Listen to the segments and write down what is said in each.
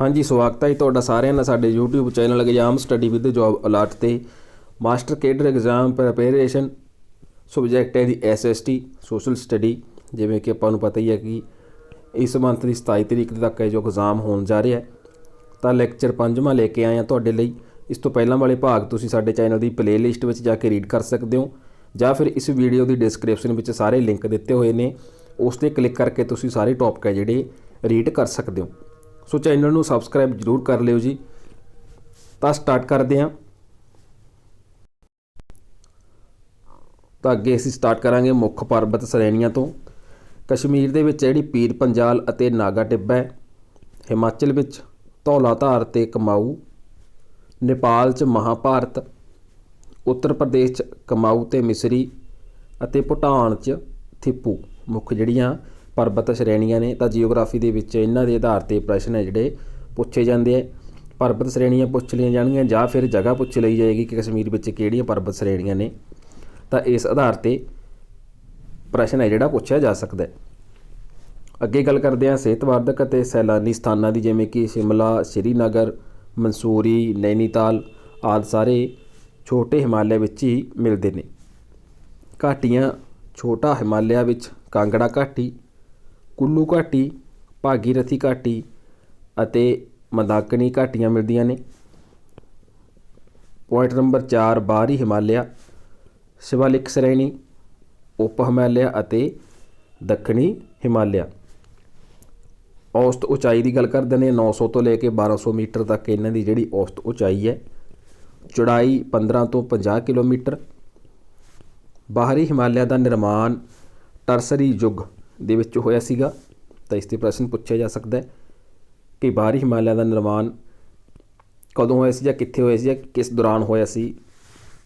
ਹਾਂਜੀ, ਸਵਾਗਤ ਹੈ ਜੀ ਤੁਹਾਡਾ ਸਾਰਿਆਂ ਦਾ ਸਾਡੇ YouTube channel exam study with job alert ਤੇ। Master cadre exam preparation subject ਹੈ ਦੀ ਐਸਐਸਟੀ ਸੋਸ਼ਲ ਸਟੱਡੀ ਜਿਵੇਂ ਕਿ ਆਪਾਂ ਨੂੰ ਪਤਾ ਹੀ ਹੈ ਕਿ ਇਸ ਮੰਥ ਦੀ 27 ਤਰੀਕ ਤੱਕ ਇਹ ਜੋ ਐਗਜ਼ਾਮ ਹੋਣ ਜਾ ਰਿਹਾ ਹੈ, ਤਾਂ ਲੈਕਚਰ ਪੰਜਵਾਂ ਲੈ ਕੇ ਆਏ ਆ ਤੁਹਾਡੇ ਲਈ। ਇਸ ਤੋਂ ਪਹਿਲਾਂ ਵਾਲੇ ਭਾਗ ਤੁਸੀਂ ਸਾਡੇ ਚੈਨਲ ਦੀ ਪਲੇਲਿਸਟ ਵਿੱਚ ਜਾ ਕੇ ਰੀਡ ਕਰ ਸਕਦੇ ਹੋ, ਜਾਂ ਫਿਰ ਇਸ ਵੀਡੀਓ ਦੀ ਡਿਸਕ੍ਰਿਪਸ਼ਨ ਵਿੱਚ ਸਾਰੇ ਲਿੰਕ ਦਿੱਤੇ ਹੋਏ ਨੇ। ਉਸ ਤੇ ਕਲਿੱਕ ਕਰਕੇ ਤੁਸੀਂ ਸਾਰੇ ਟੌਪਿਕ ਹੈ ਜਿਹੜੇ ਰੀਡ ਕਰ ਸਕਦੇ ਹੋ। ਸੋ ਚੈਨਲ ਨੂੰ ਸਬਸਕ੍ਰਾਈਬ ਜਰੂਰ ਕਰ ਲਿਓ ਜੀ। ਤਾਂ ਸਟਾਰਟ ਕਰਦੇ ਹਾਂ। ਤਾਂ ਅੱਗੇ ਅਸੀਂ ਸਟਾਰਟ ਕਰਾਂਗੇ ਮੁੱਖ ਪਰਬਤ ਸ਼੍ਰੇਣੀਆਂ ਤੋਂ। ਕਸ਼ਮੀਰ ਦੇ ਵਿੱਚ ਜਿਹੜੀ ਪੀਰ ਪੰਜਾਲ ਅਤੇ ਨਾਗਾ ਟਿੱਬਾ ਹੈ, ਹਿਮਾਚਲ ਵਿੱਚ ਧੌਲਾਧਾਰ ਤੇ ਕਮਾਊ, ਨੇਪਾਲ 'ਚ ਮਹਾਭਾਰਤ, ਉੱਤਰ ਪ੍ਰਦੇਸ਼ 'ਚ ਕਮਾਊ ਤੇ ਮਿਸਰੀ ਅਤੇ ਭੂਟਾਨ 'ਚ ਥਿੱਪੂ। ਮੁੱਖ ਜਿਹੜੀਆਂ ਪਰਬਤ ਸ਼੍ਰੇਣੀਆਂ ਨੇ, ਤਾਂ ਜੀਓਗ੍ਰਾਫੀ ਦੇ ਵਿੱਚ ਇਹਨਾਂ ਦੇ ਆਧਾਰ ਤੇ ਪ੍ਰਸ਼ਨ ਹੈ ਜਿਹੜੇ ਪੁੱਛੇ ਜਾਂਦੇ ਆ। ਪਰਬਤ ਸ਼੍ਰੇਣੀਆਂ ਪੁੱਛ ਲਈਆਂ ਜਾਣਗੀਆਂ ਜਾਂ ਫਿਰ ਜਗ੍ਹਾ ਪੁੱਛ ਲਈ ਜਾਏਗੀ ਕਿ ਕਸ਼ਮੀਰ ਵਿੱਚ ਕਿਹੜੀਆਂ ਪਰਬਤ ਸ਼੍ਰੇਣੀਆਂ ਨੇ। ਤਾਂ ਇਸ ਆਧਾਰ ਤੇ ਪ੍ਰਸ਼ਨ ਹੈ ਜਿਹੜਾ ਪੁੱਛਿਆ ਜਾ ਸਕਦਾ ਹੈ। ਅੱਗੇ ਗੱਲ ਕਰਦੇ ਹਾਂ ਸਿਹਤਵਰਧਕ ਅਤੇ ਸੈਲਾਨੀ ਸਥਾਨਾਂ ਦੀ, ਜਿਵੇਂ ਕਿ ਸ਼ਿਮਲਾ, ਸ਼੍ਰੀਨਗਰ, ਮਨਸੂਰੀ, ਨੈਨੀਤਾਲ ਆਦਿ ਸਾਰੇ ਛੋਟੇ ਹਿਮਾਲਿਆ ਵਿੱਚ ਹੀ ਮਿਲਦੇ ਨੇ। ਘਾਟੀਆਂ, ਛੋਟਾ ਹਿਮਾਲਿਆ ਵਿੱਚ ਕਾਂਗੜਾ ਘਾਟੀ ਕੁੱਲੂ ਘਾਟੀ, ਭਾਗੀਰਥੀ ਘਾਟੀ ਅਤੇ ਮੰਦਾਕਨੀ ਘਾਟੀਆਂ ਮਿਲਦੀਆਂ ਨੇ। ਪੁਆਇੰਟ ਨੰਬਰ 4 ਬਾਹਰੀ ਹਿਮਾਲਿਆ, ਸ਼ਿਵਾਲਿਕ ਸ਼੍ਰੇਣੀ, ਉਪ ਹਿਮਾਲਿਆ ਅਤੇ ਦੱਖਣੀ ਹਿਮਾਲਿਆ। ਔਸਤ ਉਚਾਈ ਦੀ ਗੱਲ ਕਰਦੇ ਨੇ 900 ਤੋਂ ਲੈ ਕੇ 1200 ਮੀਟਰ ਤੱਕ ਇਹਨਾਂ ਦੀ ਜਿਹੜੀ ਔਸਤ ਉਚਾਈ ਹੈ। ਚੌੜਾਈ 15 ਤੋਂ 50 ਕਿਲੋਮੀਟਰ। ਬਾਹਰੀ ਹਿਮਾਲਿਆ ਦਾ ਨਿਰਮਾਣ ਟਰਸਰੀ ਯੁੱਗ ਦੇ ਵਿੱਚ ਹੋਇਆ ਸੀਗਾ, ਤਾਂ ਇਸ ਤੇ ਪ੍ਰਸ਼ਨ ਪੁੱਛਿਆ ਜਾ ਸਕਦਾ ਹੈ ਕਿ ਬਾਹਰੀ ਹਿਮਾਲਿਆ ਦਾ ਨਿਰਮਾਣ ਕਦੋਂ ਹੋਇਆ ਸੀ ਜਾਂ ਕਿੱਥੇ ਹੋਇਆ ਸੀ ਜਾਂ ਕਿਸ ਦੌਰਾਨ ਹੋਇਆ ਸੀ,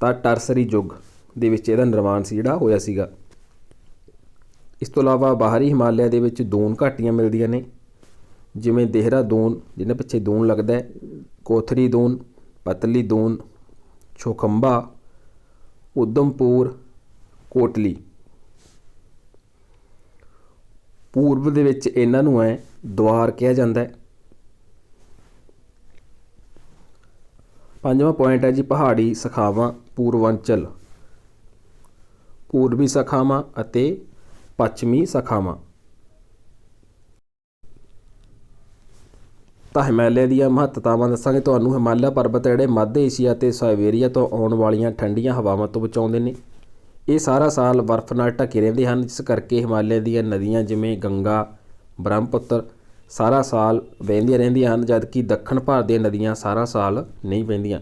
ਤਾਂ ਟਰਸਰੀ ਯੁੱਗ ਦੇ ਵਿੱਚ ਇਹਦਾ ਨਿਰਮਾਣ ਸੀ ਜਿਹੜਾ ਹੋਇਆ ਸੀਗਾ। ਇਸ ਤੋਂ ਇਲਾਵਾ ਬਾਹਰੀ ਹਿਮਾਲਿਆ ਦੇ ਵਿੱਚ ਦੂਨ ਘਾਟੀਆਂ ਮਿਲਦੀਆਂ ਨੇ, ਜਿਵੇਂ ਦੇਹਰਾ ਦੂਨ ਜਿਹਨੇ ਪਿੱਛੇ ਦੂਨ ਲੱਗਦਾ ਹੈ, ਕੋਥਰੀ ਦੂਨ, ਪਤਲੀ ਦੂਨ, ਛੋਖੰਬਾ, ਉਦਮਪੁਰ, ਕੋਟਲੀ। ਪੂਰਬ ਦੇ ਵਿੱਚ ਇਹਨਾਂ ਨੂੰ ਹੈ ਦਵਾਰ ਕਿਹਾ ਜਾਂਦਾ ਹੈ। ਪੰਜਵਾਂ ਪੁਆਇੰਟ ਹੈ ਜੀ ਪਹਾੜੀ ਸਖਾਵਾਂ, ਪੂਰਵਾਂਚਲ। ਪੂਰਬੀ ਸਖਾਵਾਂ ਅਤੇ ਪੱਛਮੀ ਸਖਾਵਾਂ। ਤਾਂ ਹਿਮਾਲਿਆ ਦੀਆਂ ਮਹੱਤਤਾਵਾਂ ਦੱਸਾਂਗੇ। ਤੁਹਾਨੂੰ ਹਿਮਾਲਿਆ ਪਰਬਤ ਜਿਹੜੇ ਮੱਧ ਏਸ਼ੀਆ ਤੇ ਸਾਈਬੇਰੀਆ ਤੋਂ ਆਉਣ ਵਾਲੀਆਂ ਠੰਡੀਆਂ ਹਵਾਵਾਂ ਤੋਂ ਬਚਾਉਂਦੇ ਨੇ। ਇਹ ਸਾਰਾ ਸਾਲ ਬਰਫ਼ ਨਾਲ ਢਕੇ ਰਹਿੰਦੇ ਹਨ, ਜਿਸ ਕਰਕੇ ਹਿਮਾਲਿਆ ਦੀਆਂ ਨਦੀਆਂ ਜਿਵੇਂ ਗੰਗਾ, ਬ੍ਰਹਮਪੁੱਤਰ ਸਾਰਾ ਸਾਲ ਵਹਿੰਦੀਆਂ ਰਹਿੰਦੀਆਂ ਹਨ, ਜਦਕਿ ਦੱਖਣ ਭਾਰਤ ਦੀਆਂ ਨਦੀਆਂ ਸਾਰਾ ਸਾਲ ਨਹੀਂ ਵਹਿੰਦੀਆਂ।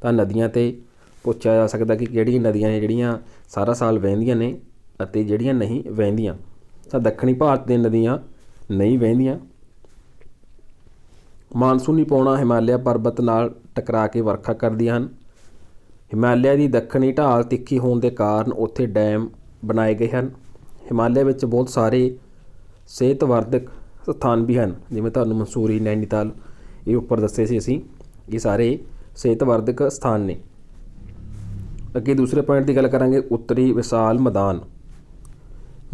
ਤਾਂ ਨਦੀਆਂ ਤੇ ਪੁੱਛਿਆ ਜਾ ਸਕਦਾ ਕਿ ਕਿਹੜੀਆਂ ਨਦੀਆਂ ਨੇ ਜਿਹੜੀਆਂ ਸਾਰਾ ਸਾਲ ਵਹਿੰਦੀਆਂ ਨੇ ਅਤੇ ਜਿਹੜੀਆਂ ਨਹੀਂ ਵਹਿੰਦੀਆਂ। ਤਾਂ ਦੱਖਣੀ ਭਾਰਤ ਦੀਆਂ ਨਦੀਆਂ ਨਹੀਂ ਵਹਿੰਦੀਆਂ। ਮਾਨਸੂਨੀ ਪੌਣਾ ਹਿਮਾਲਿਆ ਪਰਬਤ ਨਾਲ ਟਕਰਾ ਕੇ ਵਰਖਾ ਕਰਦੀਆਂ ਹਨ। ਹਿਮਾਲਿਆ ਦੀ ਦੱਖਣੀ ਢਾਲ ਤਿੱਖੀ ਹੋਣ ਦੇ ਕਾਰਨ ਉੱਥੇ ਡੈਮ ਬਣਾਏ ਗਏ ਹਨ। ਹਿਮਾਲਿਆ ਵਿੱਚ ਬਹੁਤ ਸਾਰੇ ਸਿਹਤਵਰਧਕ ਸਥਾਨ ਵੀ ਹਨ, ਜਿਵੇਂ ਤੁਹਾਨੂੰ ਮਨਸੂਰੀ, ਨੈਨੀਤਾਲ ਇਹ ਉੱਪਰ ਦੱਸੇ ਸੀ ਅਸੀਂ, ਇਹ ਸਾਰੇ ਸਿਹਤਵਰਧਕ ਸਥਾਨ ਨੇ। ਅੱਗੇ ਦੂਸਰੇ ਪੁਆਇੰਟ ਦੀ ਗੱਲ ਕਰਾਂਗੇ, ਉੱਤਰੀ ਵਿਸ਼ਾਲ ਮੈਦਾਨ।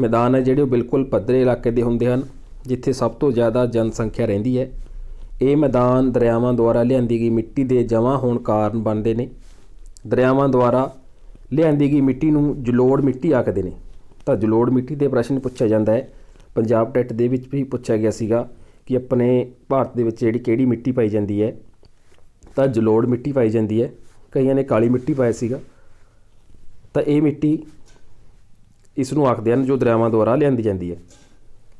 ਮੈਦਾਨ ਹੈ ਜਿਹੜੇ ਉਹ ਬਿਲਕੁਲ ਪੱਧਰੇ ਇਲਾਕੇ ਦੇ ਹੁੰਦੇ ਹਨ, ਜਿੱਥੇ ਸਭ ਤੋਂ ਜ਼ਿਆਦਾ ਜਨਸੰਖਿਆ ਰਹਿੰਦੀ ਹੈ। ਇਹ ਮੈਦਾਨ ਦਰਿਆਵਾਂ ਦੁਆਰਾ ਲਿਆਂਦੀ ਗਈ ਮਿੱਟੀ ਦੇ ਜਮ੍ਹਾਂ ਹੋਣ ਕਾਰਨ ਬਣਦੇ ਨੇ। ਦਰਿਆਵਾਂ ਦੁਆਰਾ ਲਿਆਂਦੀ ਗਈ ਮਿੱਟੀ ਨੂੰ ਜਲੋੜ ਮਿੱਟੀ ਆਖਦੇ ਨੇ। ਤਾਂ ਜਲੋੜ ਮਿੱਟੀ ਦੇ ਪ੍ਰਸ਼ਨ ਪੁੱਛਿਆ ਜਾਂਦਾ ਹੈ। ਪੰਜਾਬ ਟੈਟ ਦੇ ਵਿੱਚ ਵੀ ਪੁੱਛਿਆ ਗਿਆ ਸੀਗਾ ਕਿ ਆਪਣੇ ਭਾਰਤ ਦੇ ਵਿੱਚ ਜਿਹੜੀ ਕਿਹੜੀ ਮਿੱਟੀ ਪਾਈ ਜਾਂਦੀ ਹੈ। ਤਾਂ ਜਲੋੜ ਮਿੱਟੀ ਪਾਈ ਜਾਂਦੀ ਹੈ। ਕਈਆਂ ਨੇ ਕਾਲੀ ਮਿੱਟੀ ਪਾਇਆ ਸੀਗਾ। ਤਾਂ ਇਹ ਮਿੱਟੀ ਇਸ ਨੂੰ ਆਖਦੇ ਹਨ ਜੋ ਦਰਿਆਵਾਂ ਦੁਆਰਾ ਲਿਆਂਦੀ ਜਾਂਦੀ ਹੈ।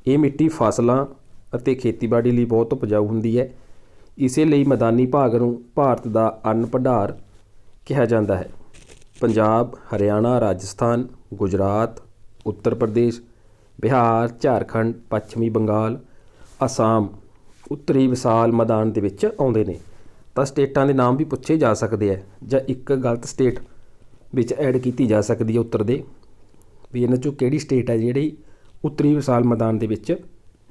ਇਹ ਮਿੱਟੀ ਫਸਲਾਂ ਅਤੇ ਖੇਤੀਬਾੜੀ ਲਈ ਬਹੁਤ ਉਪਜਾਊ ਹੁੰਦੀ ਹੈ। ਇਸੇ ਲਈ ਮੈਦਾਨੀ ਭਾਗ ਨੂੰ ਭਾਰਤ ਦਾ ਅੰਨ ਭੰਡਾਰ ਕਿਹਾ ਜਾਂਦਾ ਹੈ। ਪੰਜਾਬ, ਹਰਿਆਣਾ, ਰਾਜਸਥਾਨ, ਗੁਜਰਾਤ, ਉੱਤਰ ਪ੍ਰਦੇਸ਼, ਬਿਹਾਰ, ਝਾਰਖੰਡ, ਪੱਛਮੀ ਬੰਗਾਲ, ਅਸਾਮ, ਉੱਤਰੀ ਵਿਸ਼ਾਲ ਮੈਦਾਨ ਦੇ ਵਿੱਚ ਆਉਂਦੇ ਨੇ। ਤਾਂ ਸਟੇਟਾਂ ਦੇ ਨਾਮ ਵੀ ਪੁੱਛੇ ਜਾ ਸਕਦੇ ਆ ਜਾਂ ਇੱਕ ਗਲਤ ਸਟੇਟ ਵਿੱਚ ਐਡ ਕੀਤੀ ਜਾ ਸਕਦੀ ਹੈ ਉੱਤਰ ਦੇ। ਵੀ ਇਹਨਾਂ ਚੋਂ ਕਿਹੜੀ ਸਟੇਟ ਹੈ ਜਿਹੜੀ ਉੱਤਰੀ ਵਿਸ਼ਾਲ ਮੈਦਾਨ ਦੇ ਵਿੱਚ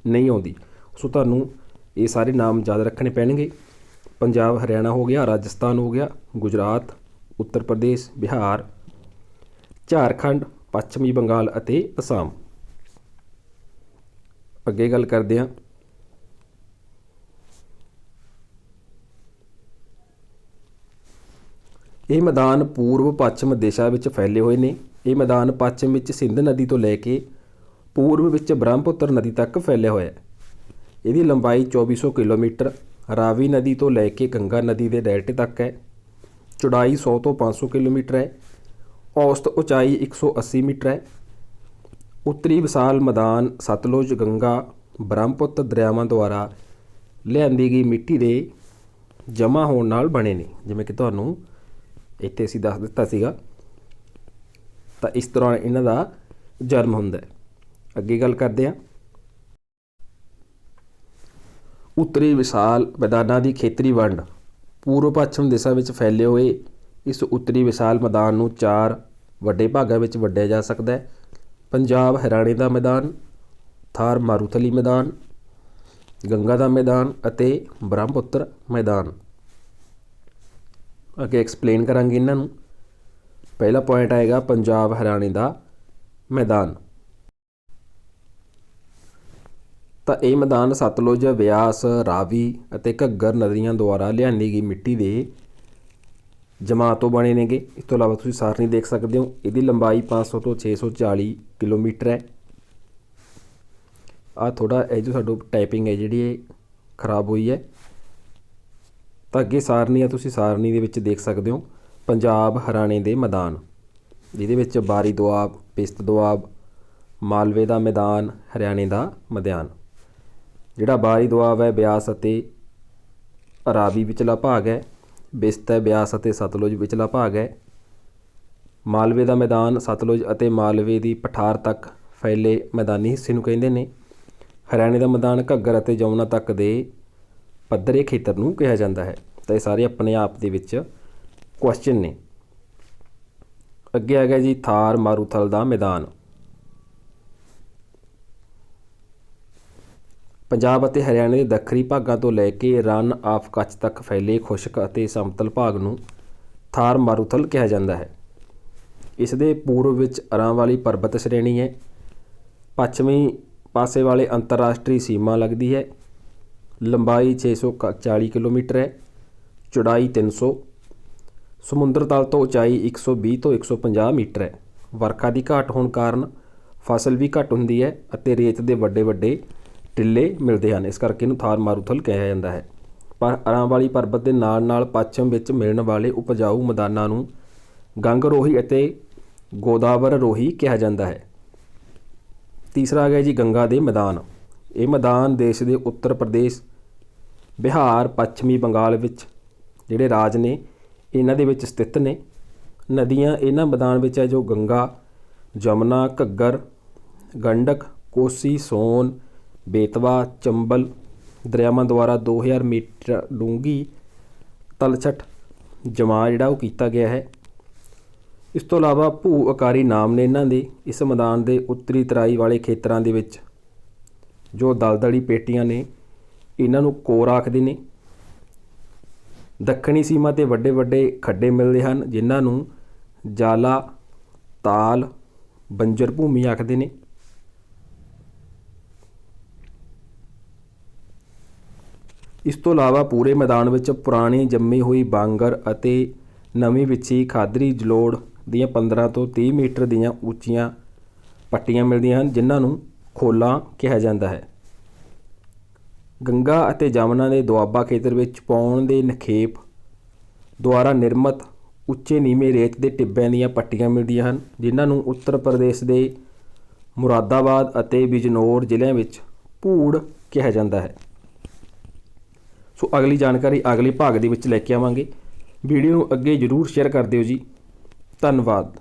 ਨਹੀਂ ਆਉਂਦੀ। ਸੋ ਤੁਹਾਨੂੰ ਇਹ ਸਾਰੇ ਨਾਮ ਯਾਦ ਰੱਖਣੇ ਪੈਣਗੇ। ਪੰਜਾਬ, ਹਰਿਆਣਾ ਹੋ ਗਿਆ, ਰਾਜਸਥਾਨ ਹੋ ਗਿਆ, ਗੁਜਰਾਤ ਉੱਤਰ ਪ੍ਰਦੇਸ਼, ਬਿਹਾਰ, ਝਾਰਖੰਡ, ਪੱਛਮੀ ਬੰਗਾਲ ਅਤੇ ਅਸਾਮ। ਅੱਗੇ ਗੱਲ ਕਰਦੇ ਹਾਂ। ਇਹ ਮੈਦਾਨ ਪੂਰਬ ਪੱਛਮ ਦਿਸ਼ਾ ਵਿੱਚ ਫੈਲੇ ਹੋਏ ਨੇ। ਇਹ ਮੈਦਾਨ ਪੱਛਮ ਵਿੱਚ ਸਿੰਧ ਨਦੀ ਤੋਂ ਲੈ ਕੇ ਪੂਰਬ ਵਿੱਚ ਬ੍ਰਹਮਪੁੱਤਰ ਨਦੀ ਤੱਕ ਫੈਲਿਆ ਹੋਇਆ ਹੈ। ਇਹਦੀ ਲੰਬਾਈ 2400 ਕਿਲੋਮੀਟਰ, ਰਾਵੀ ਨਦੀ ਤੋਂ ਲੈ ਕੇ ਗੰਗਾ ਨਦੀ ਦੇ ਡੈਲਟੇ ਤੱਕ ਹੈ। ਚੌੜਾਈ 100 ਤੋਂ 500 ਕਿਲੋਮੀਟਰ ਹੈ, ਔਸਤ ਉਚਾਈ 180 ਮੀਟਰ ਹੈ। ਉੱਤਰੀ ਵਿਸ਼ਾਲ ਮੈਦਾਨ ਸਤਲੁਜ ਗੰਗਾ ਬ੍ਰਹਮਪੁੱਤਰ ਦਰਿਆਵਾਂ ਦੁਆਰਾ ਲਿਆਂਦੀ ਗਈ ਮਿੱਟੀ ਦੇ ਜਮ੍ਹਾਂ ਹੋਣ ਨਾਲ ਬਣੇ ਨੇ। ਜਿਵੇਂ ਕਿ ਤੁਹਾਨੂੰ ਇੱਥੇ ਅਸੀਂ ਦੱਸ ਦਿੱਤਾ ਸੀਗਾ, ਤਾਂ ਇਸ ਤਰ੍ਹਾਂ ਇਹਨਾਂ ਦਾ ਜਨਮ ਹੁੰਦਾ ਹੈ। ਅੱਗੇ ਗੱਲ ਕਰਦੇ ਹਾਂ। ਉੱਤਰੀ ਵਿਸ਼ਾਲ ਮੈਦਾਨਾਂ ਦੀ ਖੇਤਰੀ ਵੰਡ। ਪੂਰਬ ਪੱਛਮ ਦਿਸ਼ਾ ਵਿੱਚ ਫੈਲੇ ਹੋਏ ਇਸ ਉੱਤਰੀ ਵਿਸ਼ਾਲ ਮੈਦਾਨ ਨੂੰ ਚਾਰ ਵੱਡੇ ਭਾਗਾਂ ਵਿੱਚ ਵੰਡਿਆ ਜਾ ਸਕਦਾ ਹੈ। ਪੰਜਾਬ ਹਰਿਆਣੇ ਦਾ ਮੈਦਾਨ, ਥਾਰ ਮਾਰੂਥਲੀ ਮੈਦਾਨ, ਗੰਗਾ ਦਾ ਮੈਦਾਨ ਅਤੇ ਬ੍ਰਹਮਪੁੱਤਰ ਮੈਦਾਨ। ਅੱਗੇ ਐਕਸਪਲੇਨ ਕਰਾਂਗੇ ਇਹਨਾਂ ਨੂੰ। ਪਹਿਲਾ ਪੁਆਇੰਟ ਆਏਗਾ ਪੰਜਾਬ ਹਰਿਆਣੇ ਦਾ ਮੈਦਾਨ। ਤਾਂ ਇਹ ਮੈਦਾਨ ਸਤਲੁਜ, ਬਿਆਸ, ਰਾਵੀ ਅਤੇ ਘੱਗਰ ਨਦੀਆਂ ਦੁਆਰਾ ਲਿਆਂਦੀ ਗਈ ਮਿੱਟੀ ਦੇ ਜਮਾਂ ਤੋਂ ਬਣੇ ਨੇਗੇ। ਇਸ ਤੋਂ ਇਲਾਵਾ ਤੁਸੀਂ ਸਾਰਣੀ ਦੇਖ ਸਕਦੇ ਹੋ, ਇਹਦੀ ਲੰਬਾਈ 500 ਤੋਂ 640 ਕਿਲੋਮੀਟਰ ਹੈ। ਆ ਥੋੜਾ ਇਹ ਜੋ ਸਾਡੋ ਟਾਈਪਿੰਗ ਹੈ ਜਿਹੜੀ ਇਹ ਖਰਾਬ ਹੋਈ ਹੈ। ਤਾਂ ਅੱਗੇ ਸਾਰਣੀ ਆ, ਤੁਸੀਂ ਸਾਰਣੀ ਦੇ ਵਿੱਚ ਦੇਖ ਸਕਦੇ ਹੋ, ਪੰਜਾਬ ਹਰਿਆਣੇ ਦੇ ਮੈਦਾਨ। ਜਿਹਦੇ ਵਿੱਚ ਬਾਰੀ ਦੁਆਬ, ਪਿਸਤ ਦੁਆਬ, ਮਾਲਵੇ ਦਾ ਮੈਦਾਨ, ਹਰਿਆਣੇ ਦਾ ਮੈਦਾਨ ਜਿਹੜਾ ਬਾਹਰੀ ਦੁਆਬ ਹੈ, ਬਿਆਸ ਅਤੇ ਰਾਵੀ ਵਿਚਲਾ ਭਾਗ ਹੈ, ਬਿਸਤ ਹੈ, ਬਿਆਸ ਅਤੇ ਸਤਲੁਜ ਵਿਚਲਾ ਭਾਗ ਹੈ। ਮਾਲਵੇ ਦਾ ਮੈਦਾਨ ਸਤਲੁਜ ਅਤੇ ਮਾਲਵੇ ਦੀ ਪਠਾਰ ਤੱਕ ਫੈਲੇ ਮੈਦਾਨੀ ਹਿੱਸੇ ਨੂੰ ਕਹਿੰਦੇ ਨੇ। ਹਰਿਆਣੇ ਦਾ ਮੈਦਾਨ ਘੱਗਰ ਅਤੇ ਜਮੁਨਾ ਤੱਕ ਦੇ ਪੱਧਰੇ ਖੇਤਰ ਨੂੰ ਕਿਹਾ ਜਾਂਦਾ ਹੈ। ਤਾਂ ਇਹ ਸਾਰੇ ਆਪਣੇ ਆਪ ਦੇ ਵਿੱਚ ਕੁਐਸਚਨ ਨੇ। ਅੱਗੇ ਆ ਗਿਆ ਜੀ, ਥਾਰ ਮਾਰੂਥਲ ਦਾ ਮੈਦਾਨ। ਪੰਜਾਬ ਅਤੇ ਹਰਿਆਣੇ ਦੇ ਦੱਖਣੀ ਭਾਗਾਂ ਤੋਂ ਲੈ ਕੇ ਰਨ ਆਫ ਕੱਚ ਤੱਕ ਫੈਲੇ ਖੁਸ਼ਕ ਅਤੇ ਸਮਤਲ ਭਾਗ ਨੂੰ ਥਾਰ ਮਾਰੂਥਲ ਕਿਹਾ ਜਾਂਦਾ ਹੈ। ਇਸ ਦੇ ਪੂਰਬ ਵਿੱਚ ਅਰਾਂਵਾਲੀ ਪਰਬਤ ਸ਼੍ਰੇਣੀ ਹੈ। ਪੱਛਮੀ ਪਾਸੇ ਵਾਲੇ ਅੰਤਰਰਾਸ਼ਟਰੀ ਸੀਮਾ ਲੱਗਦੀ ਹੈ। ਲੰਬਾਈ 640 ਕਿਲੋਮੀਟਰ ਹੈ। ਚੌੜਾਈ 300 ਸਮੁੰਦਰ ਤਲ ਤੋਂ ਉਚਾਈ 120 ਤੋਂ 150 ਮੀਟਰ ਹੈ। ਵਰਖਾ ਦੀ ਘਾਟ ਹੋਣ ਕਾਰਨ ਫਸਲ ਵੀ ਘੱਟ ਹੁੰਦੀ ਹੈ ਅਤੇ ਰੇਤ ਦੇ ਵੱਡੇ ਵੱਡੇ ਟਿੱਲੇ ਮਿਲਦੇ ਹਨ। ਇਸ ਕਰਕੇ ਇਹਨੂੰ ਥਾਰ ਮਾਰੂਥਲ ਕਿਹਾ ਜਾਂਦਾ ਹੈ। ਪਰ ਅਰਾਂਵਾਲੀ ਪਰਬਤ ਦੇ ਨਾਲ ਨਾਲ ਪੱਛਮ ਵਿੱਚ ਮਿਲਣ ਵਾਲੇ ਉਪਜਾਊ ਮੈਦਾਨਾਂ ਨੂੰ ਗੰਗਰੋਹੀ ਅਤੇ ਗੋਦਾਵਰ ਰੋਹੀ ਕਿਹਾ ਜਾਂਦਾ ਹੈ। ਤੀਸਰਾ ਆ ਗਿਆ ਜੀ ਗੰਗਾ ਦੇ ਮੈਦਾਨ। ਇਹ ਮੈਦਾਨ ਦੇਸ਼ ਦੇ ਉੱਤਰ ਪ੍ਰਦੇਸ਼, ਬਿਹਾਰ, ਪੱਛਮੀ ਬੰਗਾਲ ਵਿੱਚ ਜਿਹੜੇ ਰਾਜ ਨੇ, ਇਹਨਾਂ ਦੇ ਵਿੱਚ ਸਥਿਤ ਨੇ। ਨਦੀਆਂ ਇਹਨਾਂ ਮੈਦਾਨ ਵਿੱਚ ਹੈ ਜੋ ਗੰਗਾ, ਜਮਨਾ, ਘੱਗਰ, ਗੰਡਕ, ਕੋਸੀ, ਸੋਨ ਬੇਤਵਾ, ਚੰਬਲ, ਦਰਿਆਵਾਂ ਦੁਆਰਾ 2000 ਮੀਟਰ ਡੂੰਘੀ ਤਲਛਟ ਜਮਾ ਜਿਹੜਾ ਉਹ ਕੀਤਾ ਗਿਆ ਹੈ। ਇਸ ਤੋਂ ਇਲਾਵਾ ਭੂ ਆਕਾਰੀ ਨਾਮ ਨੇ ਇਹਨਾਂ ਦੇ ਇਸ ਮੈਦਾਨ ਦੇ ਉੱਤਰੀ ਤਰਾਈ ਵਾਲੇ ਖੇਤਰਾਂ ਦੇ ਵਿੱਚ ਜੋ ਦਲਦਲੀ ਪੇਟੀਆਂ ਨੇ, ਇਹਨਾਂ ਨੂੰ ਕੋਰ ਆਖਦੇ ਨੇ। ਦੱਖਣੀ ਸੀਮਾ ਤੇ ਵੱਡੇ ਵੱਡੇ ਖੱਡੇ ਮਿਲਦੇ ਹਨ, ਜਿਨ੍ਹਾਂ ਨੂੰ ਜਾਲਾ, ਤਾਲ, ਬੰਜਰ ਭੂਮੀ ਆਖਦੇ ਨੇ। ਇਸ ਤੋਂ ਇਲਾਵਾ ਪੂਰੇ ਮੈਦਾਨ ਵਿੱਚ ਪੁਰਾਣੀ ਜੰਮੀ ਹੋਈ ਬਾਂਗਰ ਅਤੇ ਨਵੀਂ ਵਿਛੀ ਖਾਦਰੀ ਜਲੋੜ ਦੀਆਂ 15 ਤੋਂ 30 ਮੀਟਰ ਦੀਆਂ ਉੱਚੀਆਂ ਪੱਟੀਆਂ ਮਿਲਦੀਆਂ ਹਨ, ਜਿਨ੍ਹਾਂ ਨੂੰ ਖੋਲਾਂ ਕਿਹਾ ਜਾਂਦਾ ਹੈ। ਗੰਗਾ ਅਤੇ ਜਮਨਾ ਦੇ ਦੁਆਬਾ ਖੇਤਰ ਵਿੱਚ ਪਾਉਣ ਦੇ ਨਖੇਪ ਦੁਆਰਾ ਨਿਰਮਿਤ ਉੱਚੇ ਨੀਵੇਂ ਰੇਤ ਦੇ ਟਿੱਬਿਆਂ ਦੀਆਂ ਪੱਟੀਆਂ ਮਿਲਦੀਆਂ ਹਨ, ਜਿਨ੍ਹਾਂ ਨੂੰ ਉੱਤਰ ਪ੍ਰਦੇਸ਼ ਦੇ ਮੁਰਾਦਾਬਾਦ ਅਤੇ ਬਿਜਨੌਰ ਜ਼ਿਲ੍ਹਿਆਂ ਵਿੱਚ ਭੂੜ ਕਿਹਾ ਜਾਂਦਾ ਹੈ। ਸੋ ਅਗਲੀ ਜਾਣਕਾਰੀ ਅਗਲੇ ਭਾਗ ਦੇ ਵਿੱਚ ਲੈ ਕੇ ਆਵਾਂਗੇ। ਵੀਡੀਓ ਨੂੰ ਅੱਗੇ ਜਰੂਰ ਸ਼ੇਅਰ ਕਰ ਦਿਓ ਜੀ। ਧੰਨਵਾਦ।